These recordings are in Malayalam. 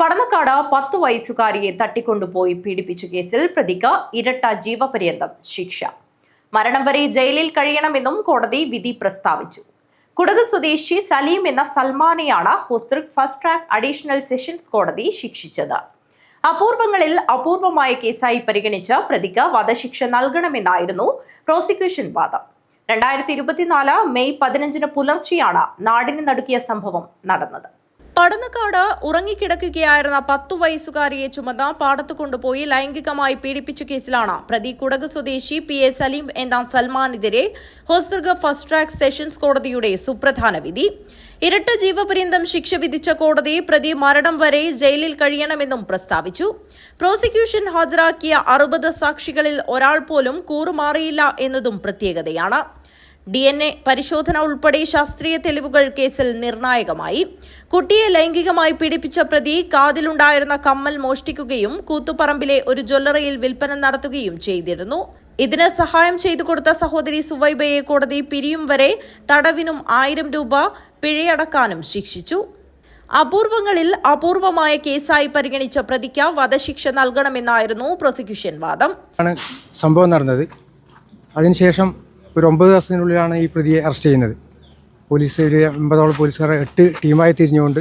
പടന്നക്കാട് പത്തു വയസ്സുകാരിയെ തട്ടിക്കൊണ്ടുപോയി പീഡിപ്പിച്ച കേസിൽ പ്രതിക്ക് ഇരട്ട ജീവപര്യന്തം ശിക്ഷ. മരണം വരെ ജയിലിൽ കഴിയണമെന്നും കോടതി വിധി പ്രസ്താവിച്ചു. കുടക് സ്വദേശി സലീം എന്ന സൽമാനെയാണ് Hosdurg first track additional sessions കോടതി ശിക്ഷിച്ചത്. അപൂർവങ്ങളിൽ അപൂർവമായ കേസായി പരിഗണിച്ച് പ്രതിക്ക് വധശിക്ഷ നൽകണമെന്നായിരുന്നു പ്രോസിക്യൂഷൻ വാദം. രണ്ടായിരത്തി ഇരുപത്തിനാല് മെയ് പതിനഞ്ചിന് പുലർച്ചെയാണ് നാടിന് നടുക്കിയ സംഭവം നടന്നത്. പടന്നക്കാട് ഉറങ്ങിക്കിടക്കുകയായിരുന്ന പത്തു വയസ്സുകാരിയെ ചുമന്ന പാടത്തു കൊണ്ടുപോയി ലൈംഗികമായി പീഡിപ്പിച്ച കേസിലാണ്. പ്രതി കുടക് സ്വദേശി പി എ സലീം എന്ന സൽമാനെതിരെ ഹോസ്ദർഗ ഫസ്റ്റ് ട്രാക്ക് സെഷൻസ് കോടതിയുടെ സുപ്രധാന വിധി. ഇരട്ട ജീവപര്യന്തം ശിക്ഷ വിധിച്ച കോടതി പ്രതി മരണം വരെ ജയിലിൽ കഴിയണമെന്നും പ്രസ്താവിച്ചു. പ്രോസിക്യൂഷൻ ഹാജരാക്കിയ അറുപത് സാക്ഷികളിൽ ഒരാൾ പോലും കൂറുമാറിയില്ല എന്നതും പ്രത്യേകതയാണ്. ഡി എൻ എ പരിശോധന ഉൾപ്പെടെ ശാസ്ത്രീയ തെളിവുകൾ കേസിൽ നിർണായകമായി. കുട്ടിയെ ലൈംഗികമായി പീഡിപ്പിച്ച പ്രതി കാതിലുണ്ടായിരുന്ന കമ്മൽ മോഷ്ടിക്കുകയും കൂത്തുപറമ്പിലെ ഒരു ജ്വല്ലറിയിൽ വിൽപ്പന നടത്തുകയും ചെയ്തിരുന്നു. ഇതിന് സഹായം ചെയ്തു കൊടുത്ത സഹോദരി സുവൈബയെ കോടതി പിരിയും വരെ തടവിനും ആയിരം രൂപ പിഴയടക്കാനും ശിക്ഷിച്ചു. അപൂർവങ്ങളിൽ അപൂർവമായ കേസായി പരിഗണിച്ച പ്രതിക്ക് വധശിക്ഷ നൽകണമെന്നായിരുന്നു പ്രോസിക്യൂഷൻ വാദം. സംഭവം നടന്നത്. അതിനുശേഷം ഒരു ഒമ്പത് ദിവസത്തിനുള്ളിലാണ് ഈ പ്രതിയെ അറസ്റ്റ് ചെയ്യുന്നത്. പോലീസ് ഒരു എൺപതോളം പോലീസുകാർ എട്ട് ടീമായി തിരിഞ്ഞുകൊണ്ട്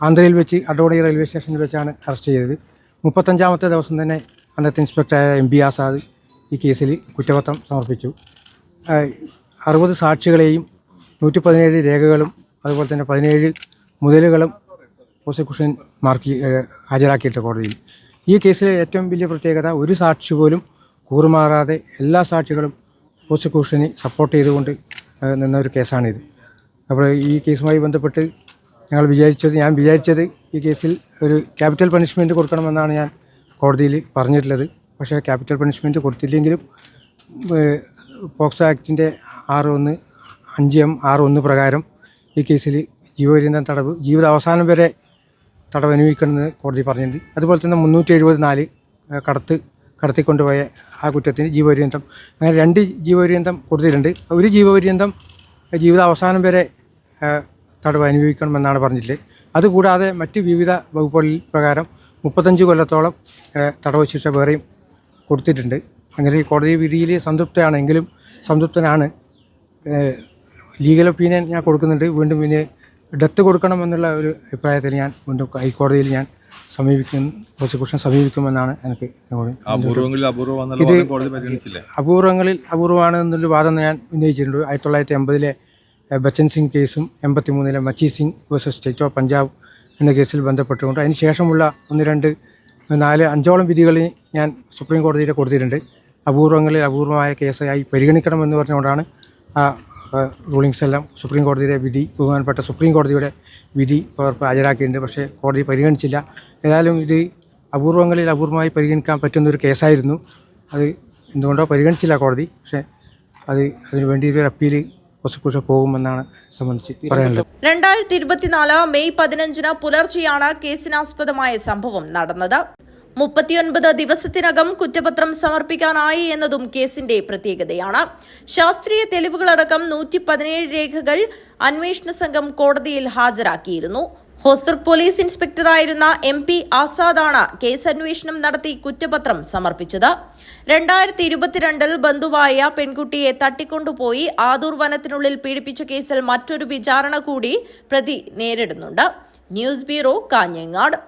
ആന്ധ്രയിൽ വെച്ച് അടോണി റെയിൽവേ സ്റ്റേഷനിൽ വെച്ചാണ് അറസ്റ്റ് ചെയ്തത്. മുപ്പത്തഞ്ചാമത്തെ ദിവസം തന്നെ അന്നത്തെ ഇൻസ്പെക്ടറായ എം ബി ആസാദ് ഈ കേസിൽ കുറ്റപത്രം സമർപ്പിച്ചു. അറുപത് സാക്ഷികളെയും നൂറ്റി പതിനേഴ് രേഖകളും അതുപോലെ തന്നെ പതിനേഴ് മുതലുകളും പ്രോസിക്യൂഷൻ മാർക്ക് ഹാജരാക്കിയിട്ട് കോടതിയിൽ. ഈ കേസിലെ ഏറ്റവും വലിയ പ്രത്യേകത ഒരു സാക്ഷി പോലും കൂറുമാറാതെ എല്ലാ സാക്ഷികളും പ്രോസിക്യൂഷന് സപ്പോർട്ട് ചെയ്തുകൊണ്ട് നിന്ന ഒരു കേസാണിത്. അപ്പോൾ ഈ കേസുമായി ബന്ധപ്പെട്ട് ഞങ്ങൾ വിചാരിച്ചത് ഞാൻ വിചാരിച്ചത് ഈ കേസിൽ ഒരു ക്യാപിറ്റൽ പണിഷ്മെന്റ് കൊടുക്കണമെന്നാണ് ഞാൻ കോടതിയിൽ പറഞ്ഞിട്ടുള്ളത്. പക്ഷേ ക്യാപിറ്റൽ പണിഷ്മെന്റ് കൊടുത്തില്ലെങ്കിലും പോക്സോ ആക്ടിന്റെ ആറ് ഒന്ന് അഞ്ച് എം ആറ് ഒന്ന് പ്രകാരം ഈ കേസിൽ ജീവപര്യന്തം തടവ് ജീവിത അവസാനം വരെ തടവ് അനുഭവിക്കണമെന്ന് കോടതി പറഞ്ഞിട്ടുണ്ട്. അതുപോലെ തന്നെ മുന്നൂറ്റി എഴുപത് നാല് ഏഹ്, കടത്ത് കടത്തിക്കൊണ്ടുപോയ ആ കുറ്റത്തിന് ജീവപര്യന്തം. അങ്ങനെ രണ്ട് ജീവപര്യന്തം കൊടുത്തിട്ടുണ്ട്. ഒരു ജീവപര്യന്തം ജീവിത അവസാനം വരെ തടവ് അനുഭവിക്കണമെന്നാണ് പറഞ്ഞിട്ടുള്ളത് അതുകൂടാതെ മറ്റ് വിവിധ വകുപ്പുകളിൽ പ്രകാരം മുപ്പത്തഞ്ച് കൊല്ലത്തോളം തടവ് ശിക്ഷ വേറെയും കൊടുത്തിട്ടുണ്ട്. അങ്ങനെ ഈ കോടതി വിധിയിൽ സംതൃപ്തയാണെങ്കിലും സംതൃപ്തനാണ്. ലീഗൽ ഒപ്പീനിയൻ ഞാൻ കൊടുക്കുന്നുണ്ട്. വീണ്ടും പിന്നെ ഡെത്ത് കൊടുക്കണമെന്നുള്ള ഒരു അഭിപ്രായത്തിൽ ഞാൻ വീണ്ടും ഹൈക്കോടതിയിൽ ഞാൻ സമീപിക്കും പ്രോസിക്യൂഷൻ സമീപിക്കുമെന്നാണ് എനിക്ക് ഇത് അപൂർവങ്ങളിൽ അപൂർവമാണ് എന്നൊരു വാദം ഞാൻ ഉന്നയിച്ചിട്ടുണ്ട്. ആയിരത്തി തൊള്ളായിരത്തി എൺപതിലെ ബച്ചൻ സിംഗ് കേസും എൺപത്തി മൂന്നിലെ Machhi Singh versus state of Punjab എന്ന കേസിൽ ബന്ധപ്പെട്ടുകൊണ്ട് അതിന് ശേഷമുള്ള ഒന്ന് രണ്ട് നാല് അഞ്ചോളം വിധികൾ ഞാൻ സുപ്രീം കോടതിയിൽ കൊടുത്തിട്ടുണ്ട്. അപൂർവങ്ങളിൽ അപൂർവമായ കേസായി പരിഗണിക്കണമെന്ന് പറഞ്ഞുകൊണ്ടാണ് ആ റൂളിങ്സ് എല്ലാം സുപ്രീം കോടതിയുടെ വിധി ബഹുമാനപ്പെട്ട സുപ്രീം കോടതിയുടെ വിധി പകർപ്പ് ഹാജരാക്കിയിട്ടുണ്ട്. പക്ഷേ കോടതി പരിഗണിച്ചില്ല. ഏതായാലും ഇത് അപൂർവങ്ങളിൽ അപൂർവമായി പരിഗണിക്കാൻ പറ്റുന്ന ഒരു കേസായിരുന്നു. അത് എന്തുകൊണ്ടോ പരിഗണിച്ചില്ല കോടതി. പക്ഷേ അത് അതിന് വേണ്ടി ഒരു അപ്പീൽ പ്രോസിക്യൂഷൻ പോകുമെന്നാണ് സംബന്ധിച്ച് പറയാനുള്ളത്. രണ്ടായിരത്തി ഇരുപത്തിനാല് മെയ് പതിനഞ്ചിന് പുലർച്ചെയാണ് കേസിനാസ്പദമായ സംഭവം നടന്നത്. മുപ്പത്തിയൊൻപത് ദിവസത്തിനകം കുറ്റപത്രം സമർപ്പിക്കാനായി എന്നതും കേസിന്റെ പ്രത്യേകതയാണ്. ശാസ്ത്രീയ തെളിവുകളടക്കം നൂറ്റി പതിനേഴ് രേഖകൾ അന്വേഷണ സംഘം കോടതിയിൽ ഹാജരാക്കിയിരുന്നു. ഹോസ്റ്റർ പോലീസ് ഇൻസ്പെക്ടറായിരുന്ന എം പി ആസാദാണ് കേസ് അന്വേഷണം നടത്തി കുറ്റപത്രം സമർപ്പിച്ചത്. രണ്ടായിരത്തി ഇരുപത്തിരണ്ടിൽ ബന്ധുവായ പെൺകുട്ടിയെ തട്ടിക്കൊണ്ടുപോയി ആദൂർ വനത്തിനുള്ളിൽ പീഡിപ്പിച്ച കേസിൽ മറ്റൊരു വിചാരണ കൂടി പ്രതി നേരിടുന്നുണ്ട്. News bureau Kanhangad.